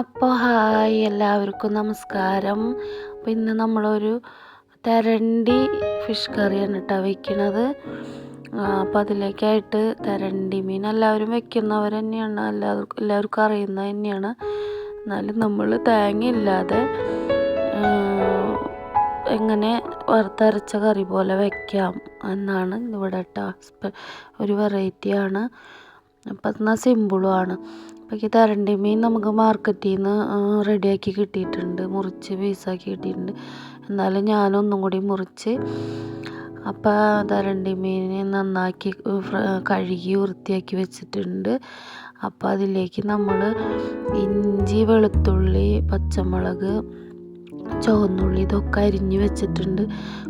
അപ്പോൾ ഹായ് എല്ലാവർക്കും നമസ്കാരം. അപ്പോൾ ഇന്ന് നമ്മളൊരു തരണ്ടി ഫിഷ് കറിയാണ് കേട്ടോ വയ്ക്കണത് അപ്പോൾ അതിലേക്കായിട്ട് തരണ്ടി മീൻ എല്ലാവരും വെക്കുന്നവർ തന്നെയാണ് എല്ലാവർക്കും എല്ലാവർക്കും അറിയുന്നത് തന്നെയാണ്. എന്നാലും നമ്മൾ തേങ്ങ ഇല്ലാതെ എങ്ങനെ വറുത്തരച്ച കറി പോലെ വെക്കാം എന്നാണ് ഇവിടെ കേട്ടോ ഒരു വെറൈറ്റിയാണ് അപ്പം എന്നാൽ സിമ്പിളുമാണ് അപ്പം ഈ തരണ്ടി മീൻ നമുക്ക് മാർക്കറ്റിൽ നിന്ന് റെഡിയാക്കി കിട്ടിയിട്ടുണ്ട്. മുറിച്ച് പീസാക്കി കിട്ടിയിട്ടുണ്ട്. എന്നാലും ഞാനൊന്നും കൂടി മുറിച്ച് അപ്പോൾ തരണ്ടി മീൻ നന്നാക്കി കഴുകി വൃത്തിയാക്കി വെച്ചിട്ടുണ്ട്. അപ്പോൾ അതിലേക്ക് നമ്മൾ ഇഞ്ചി വെളുത്തുള്ളി പച്ചമുളക് ചുവന്നുള്ളി ഇതൊക്കെ അരിഞ്ഞ് വെച്ചിട്ടുണ്ട്.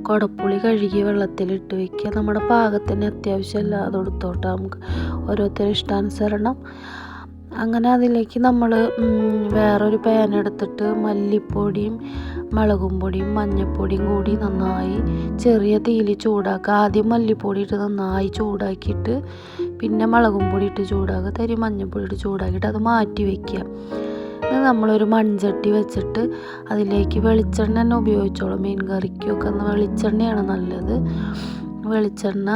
കുടപ്പുളി കഴുകി വെള്ളത്തിലിട്ട് വെക്കുക. നമ്മുടെ പാകത്തിന് അത്യാവശ്യമല്ല അല്ലാതെ കൊടുത്തോട്ടെ നമുക്ക് ഓരോരുത്തരും ഇഷ്ടാനുസരണം. അങ്ങനെ അതിലേക്ക് നമ്മൾ വേറൊരു പാൻ എടുത്തിട്ട് മല്ലിപ്പൊടിയും മുളകും പൊടിയും മഞ്ഞൾപ്പൊടിയും കൂടി നന്നായി ചെറിയ തീയിൽ ചൂടാക്കുക. ആദ്യം മല്ലിപ്പൊടി ഇട്ട് നന്നായി ചൂടാക്കിയിട്ട് പിന്നെ മുളകും പൊടി ഇട്ട് ചൂടാക്കുക. തരി മഞ്ഞൾപ്പൊടി ഇട്ട് ചൂടാക്കിയിട്ട് അത് മാറ്റി വയ്ക്കുക നമ്മളൊരു മൺചട്ടി വെച്ചിട്ട് അതിലേക്ക് വെളിച്ചെണ്ണ തന്നെ ഉപയോഗിച്ചോളൂ. മീൻ കറിക്കൊക്കെ വെളിച്ചെണ്ണയാണ് നല്ലത്. വെളിച്ചെണ്ണ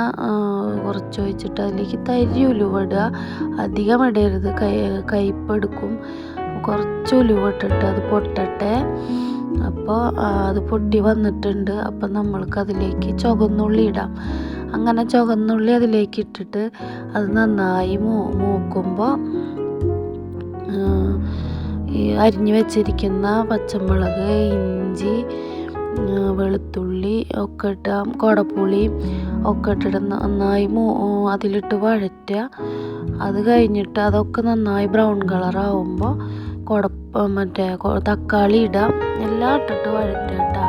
കുറച്ച് ഒഴിച്ചിട്ട് അതിലേക്ക് തരി ഉലുവിടുക അധികം ഇടരുത്. കൈ കയ്പെടുക്കും കുറച്ച് ഉലുവിട്ടിട്ട് അത് പൊട്ടട്ടെ. അപ്പോൾ അത് പൊട്ടി വന്നിട്ടുണ്ട്. അപ്പം നമ്മൾക്ക് അതിലേക്ക് ചുവന്നുള്ളി ഇടാം. അങ്ങനെ ചുവന്നുള്ളി അതിലേക്ക് ഇട്ടിട്ട് അത് നന്നായി മൂ മൂക്കുമ്പോൾ അരിഞ്ഞു വെച്ചിരിക്കുന്ന പച്ചമുളക് ഇഞ്ചി വെളുത്തുള്ളി ഒക്കെ ഇട്ട കുടപ്പുളി ഒക്കെ ഇട്ടിട്ട് നന്നായി അതിലിട്ട് വഴറ്റുക. അത് കഴിഞ്ഞിട്ട് അതൊക്കെ നന്നായി ബ്രൗൺ കളറാവുമ്പോൾ കുടപ്പ മറ്റേ തക്കാളി ഇടാം. എല്ലാം ഇട്ടിട്ട് വഴറ്റുക കേട്ടോ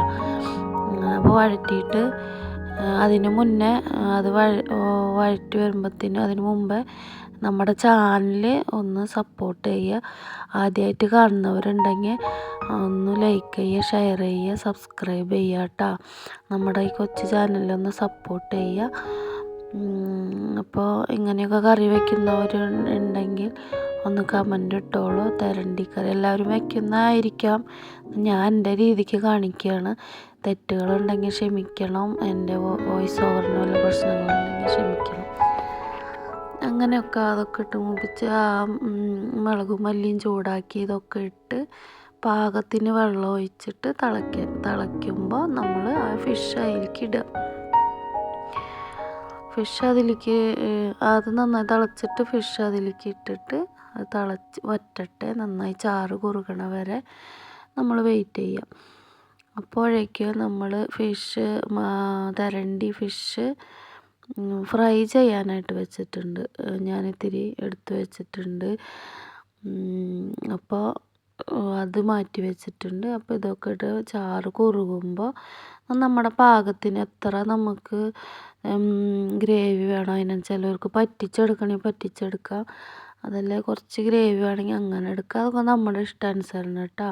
അപ്പോൾ വഴറ്റിയിട്ട് അതിന് മുന്നേ അത് വഴ വഴറ്റി വരുമ്പോഴത്തേനും അതിന് മുമ്പേ നമ്മുടെ ചാനൽ ഒന്ന് സപ്പോർട്ട് ചെയ്യുക. ആദ്യമായിട്ട് കാണുന്നവരുണ്ടെങ്കിൽ ഒന്ന് ലൈക്ക് ചെയ്യുക ഷെയർ ചെയ്യുക സബ്സ്ക്രൈബ് ചെയ്യുക കേട്ടോ നമ്മുടെ ഈ കൊച്ചു ചാനലൊന്ന് സപ്പോർട്ട് ചെയ്യുക. അപ്പോൾ ഇങ്ങനെയൊക്കെ കറി വയ്ക്കുന്നവരുണ്ടെങ്കിൽ ഒന്ന് കമന്റ് ഇട്ടോളൂ. തെരണ്ടിക്കറി എല്ലാവരും വയ്ക്കുന്നതായിരിക്കാം ഞാൻ എന്റെ രീതിക്ക് കാണിക്കുകയാണ്. തെറ്റുകളുണ്ടെങ്കിൽ ക്ഷമിക്കണം. എന്റെ വോയിസ് ഓവറിന് വല്ല പ്രശ്നങ്ങളുണ്ടെങ്കിൽ ക്ഷമിക്കണം. അങ്ങനെയൊക്കെ അതൊക്കെ ഇട്ട് മൂപ്പിച്ച് ആ മുളകും മല്ലിയും ചൂടാക്കി ഇതൊക്കെ ഇട്ട് പാകത്തിന് വെള്ളം ഒഴിച്ചിട്ട് തിളയ്ക്ക തിളയ്ക്കുമ്പോൾ നമ്മൾ ആ ഫിഷ് അതിലേക്ക് ഇടുക. ഫിഷ് അതിലേക്ക് അത് നന്നായി തിളച്ചിട്ട് ഫിഷ് അതിലേക്ക് ഇട്ടിട്ട് അത് തിളച്ച് വറ്റട്ടെ നന്നായി ചാറ് കുറുകണ വരെ നമ്മൾ വെയിറ്റ് ചെയ്യുക അപ്പോഴേക്കും നമ്മൾ ഫിഷ് തരണ്ടി ഫിഷ് ഫ്രൈ ചെയ്യാനായിട്ട് വെച്ചിട്ടുണ്ട്. ഞാനിത്തിരി എടുത്ത് വെച്ചിട്ടുണ്ട്. അപ്പോൾ അത് മാറ്റി വെച്ചിട്ടുണ്ട്. അപ്പോൾ ഇതൊക്കെ ഇട്ട് ചാറ് കുറുകുമ്പോൾ നമ്മുടെ പാകത്തിന് എത്ര നമുക്ക് ഗ്രേവി വേണം അതിനനുസരിച്ച് ചിലവർക്ക് പറ്റിച്ചെടുക്കണമെങ്കിൽ പറ്റിച്ചെടുക്കാം. അതല്ലേ കുറച്ച് ഗ്രേവി വേണമെങ്കിൽ അങ്ങനെ എടുക്കാം. അതൊക്കെ നമ്മുടെ ഇഷ്ടാനുസരണം കേട്ടോ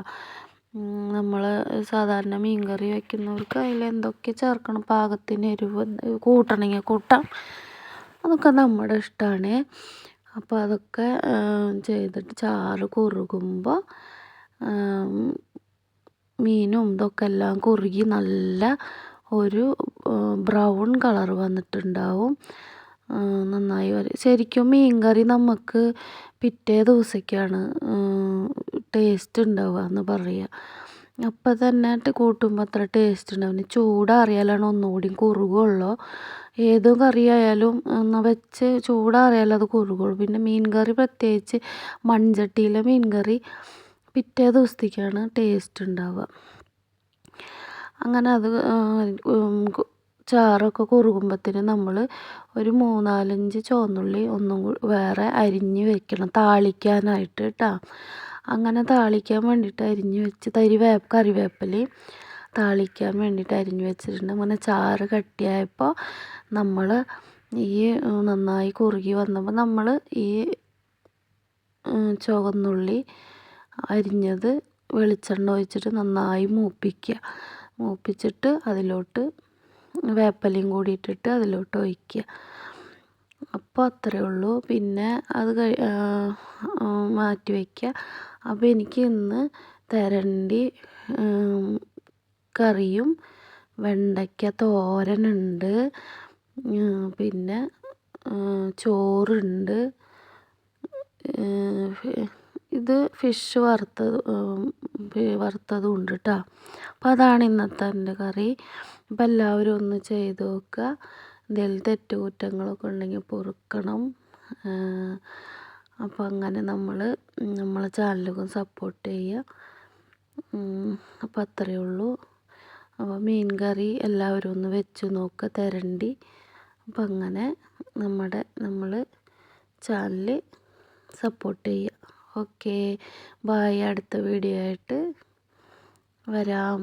നമ്മൾ സാധാരണ മീൻ കറി വയ്ക്കുന്നവർക്ക് അതിൽ എന്തൊക്കെ ചേർക്കണം? പാകത്തിന് എരിവ് കൂട്ടണമെങ്കിൽ കൂട്ടാം. അതൊക്കെ നമ്മുടെ ഇഷ്ടമാണ് അപ്പോൾ അതൊക്കെ ചെയ്തിട്ട് ചാറ് കുറുകുമ്പോൾ മീനും ഇതൊക്കെ എല്ലാം കുറുകി നല്ല ഒരു ബ്രൗൺ കളർ വന്നിട്ടുണ്ടാവും. നന്നായി വരും ശരിക്കും മീൻ കറി നമുക്ക് പിറ്റേ ദിവസത്തേക്കാണ് ടേസ്റ്റ് ഉണ്ടാവുക എന്ന് പറയുക. അപ്പം തന്നെ കൂട്ടുമ്പോൾ അത്ര ടേസ്റ്റ് ഉണ്ടാവില്ല. ചൂടാറിയാലാണ് ഒന്നുകൂടി കുറുകുള്ളൂ. ഏത് കറി ആയാലും ഒന്ന് വെച്ച് ചൂടാറിയാലും അത് കുറുകുള്ളൂ. പിന്നെ മീൻ കറി പ്രത്യേകിച്ച് മൺചട്ടിയിലെ മീൻ കറി പിറ്റേ ദിവസത്തേക്കാണ് ടേസ്റ്റ് ഉണ്ടാവുക. അങ്ങനെ അത് ചാറൊക്കെ കുറുകുമ്പത്തിന് നമ്മൾ ഒരു മൂന്നാലഞ്ച് ചുവന്നുള്ളി ഒന്നും വേറെ അരിഞ്ഞ് വെക്കണം. താളിക്കാനായിട്ട് കേട്ടോ അങ്ങനെ താളിക്കാൻ വേണ്ടിയിട്ട് അരിഞ്ഞ് വെച്ച് തരി വേപ്പ് കറിവേപ്പിലയും താളിക്കാൻ വേണ്ടിയിട്ട് അരിഞ്ഞ് വെച്ചിട്ടുണ്ട്. അങ്ങനെ ചാറ് കട്ടിയായപ്പോൾ നമ്മൾ ഈ നന്നായി കുറുകി വന്നപ്പോൾ നമ്മൾ ഈ ചുവന്നുള്ളി അരിഞ്ഞത് വെളിച്ചെണ്ണ ഒഴിച്ചിട്ട് നന്നായി മൂപ്പിക്കുക മൂപ്പിച്ചിട്ട് അതിലോട്ട് വേപ്പലയും കൂടി ഇട്ടിട്ട് അതിലോട്ട് ഒഴിക്കുക അപ്പോൾ അത്രയേ ഉള്ളൂ. പിന്നെ അത് കഴി മാറ്റി വയ്ക്കുക. അപ്പോൾ എനിക്ക് ഇന്ന് തരണ്ടി കറിയും വെണ്ടയ്ക്ക തോരനുണ്ട്. പിന്നെ ചോറുണ്ട്. ഇത് ഫിഷ് വറുത്തത് വറുത്തതും ഉണ്ട് കേട്ടോ അപ്പോൾ അതാണ് ഇന്നത്തെ എന്റെ കറി. അപ്പോൾ എല്ലാവരും ഒന്ന് ചെയ്ത് നോക്കുക. എന്തെങ്കിലും തെറ്റുകുറ്റങ്ങളൊക്കെ ഉണ്ടെങ്കിൽ പൊറുക്കണം. അപ്പം അങ്ങനെ നമ്മൾ നമ്മളെ ചാനലൊക്കെ സപ്പോർട്ട് ചെയ്യുക. അപ്പം അത്രയേ ഉള്ളൂ. അപ്പോൾ മീൻ കറി എല്ലാവരും ഒന്ന് വെച്ച് നോക്കുക തരണ്ടി. അപ്പം അങ്ങനെ നമ്മുടെ നമ്മൾ ചാനൽ സപ്പോർട്ട് ചെയ്യുക. ഓക്കെ ബായ് അടുത്ത വീഡിയോ ആയിട്ട് വരാം.